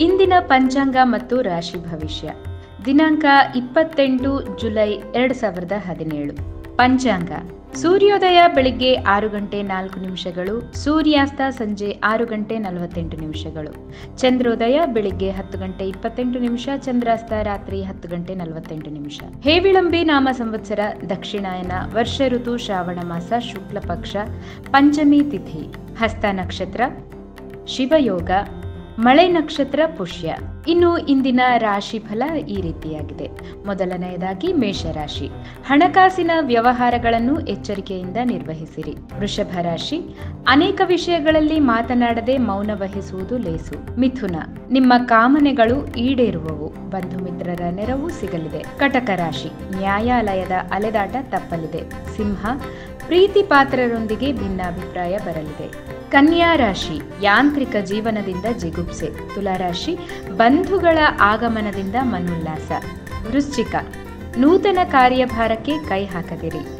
ಇಂದಿನ ಪಂಚಾಂಗ ಮತ್ತು ರಾಶಿ ಭವಿಷ್ಯ. ದಿನಾಂಕ ಇಪ್ಪತ್ತೆಂಟು ಜುಲೈ ಎರಡು ಸಾವಿರದ ಹದಿನೇಳು. ಪಂಚಾಂಗ. ಸೂರ್ಯೋದಯ ಬೆಳಿಗ್ಗೆ ಆರು ಗಂಟೆ ನಾಲ್ಕು ನಿಮಿಷಗಳು, ಸೂರ್ಯಾಸ್ತ ಸಂಜೆ ಆರು ಗಂಟೆ ನಲವತ್ತೆಂಟು ನಿಮಿಷಗಳು. ಚಂದ್ರೋದಯ ಬೆಳಿಗ್ಗೆ ಹತ್ತು ಗಂಟೆ ಇಪ್ಪತ್ತೆಂಟು ನಿಮಿಷ, ಚಂದ್ರಾಸ್ತ ರಾತ್ರಿ ಹತ್ತು ಗಂಟೆ ನಲವತ್ತೆಂಟು ನಿಮಿಷ. ಹೇವಿಳಂಬಿ ನಾಮ ಸಂವತ್ಸರ, ದಕ್ಷಿಣಾಯನ, ವರ್ಷ ಋತು, ಶ್ರಾವಣ ಮಾಸ, ಶುಕ್ಲ ಪಕ್ಷ, ಪಂಚಮಿ ತಿಥಿ. ಹಸ್ತ ನಕ್ಷತ್ರ, ಶಿವಯೋಗ ಮಳೆ ನಕ್ಷತ್ರ ಪುಷ್ಯ. ಇನ್ನು ಇಂದಿನ ರಾಶಿ ಫಲ ಈ ರೀತಿಯಾಗಿದೆ. ಮೊದಲನೆಯದಾಗಿ ಮೇಷರಾಶಿ. ಹಣಕಾಸಿನ ವ್ಯವಹಾರಗಳನ್ನು ಎಚ್ಚರಿಕೆಯಿಂದ ನಿರ್ವಹಿಸಿರಿ. ವೃಷಭ ರಾಶಿ. ಅನೇಕ ವಿಷಯಗಳಲ್ಲಿ ಮಾತನಾಡದೆ ಮೌನ ವಹಿಸುವುದು ಲೇಸು. ಮಿಥುನ. ನಿಮ್ಮ ಕಾಮನೆಗಳು ಈಡೇರುವವು. ಬಂಧು ಮಿತ್ರರ ನೆರವು ಸಿಗಲಿದೆ. ಕಟಕ ರಾಶಿ. ನ್ಯಾಯಾಲಯದ ಅಲೆದಾಟ ತಪ್ಪಲಿದೆ. ಸಿಂಹ. ಪ್ರೀತಿ ಪಾತ್ರರೊಂದಿಗೆ ಭಿನ್ನಾಭಿಪ್ರಾಯ ಬರಲಿದೆ. ಕನ್ಯಾ ರಾಶಿ ಯಾಂತ್ರಿಕ ಜೀವನದಿಂದ ಜಿಗುಪ್ಸೆ. ತುಲಾರಾಶಿ ಬಂಧುಗಳ ಆಗಮನದಿಂದ ಮನೋಲ್ಲಾಸ. ವೃಶ್ಚಿಕ, ನೂತನ ಕಾರ್ಯಭಾರಕ್ಕೆ ಕೈ ಹಾಕದಿರಿ.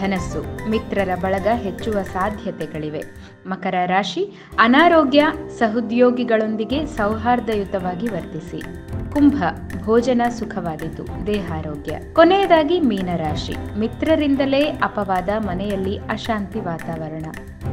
ಧನಸ್ಸು, ಮಿತ್ರರ ಬಳಗ ಹೆಚ್ಚುವ ಸಾಧ್ಯತೆಗಳಿವೆ. ಮಕರ ರಾಶಿ ಅನಾರೋಗ್ಯ, ಸಹೋದ್ಯೋಗಿಗಳೊಂದಿಗೆ ಸೌಹಾರ್ದಯುತವಾಗಿ ವರ್ತಿಸಿ. ಕುಂಭ, ಭೋಜನ ಸುಖವಾದೀತು ದೇಹಾರೋಗ್ಯ. ಕೊನೆಯದಾಗಿ ಮೀನರಾಶಿ, ಮಿತ್ರರಿಂದಲೇ ಅಪವಾದ ಮನೆಯಲ್ಲಿ ಅಶಾಂತಿ ವಾತಾವರಣ.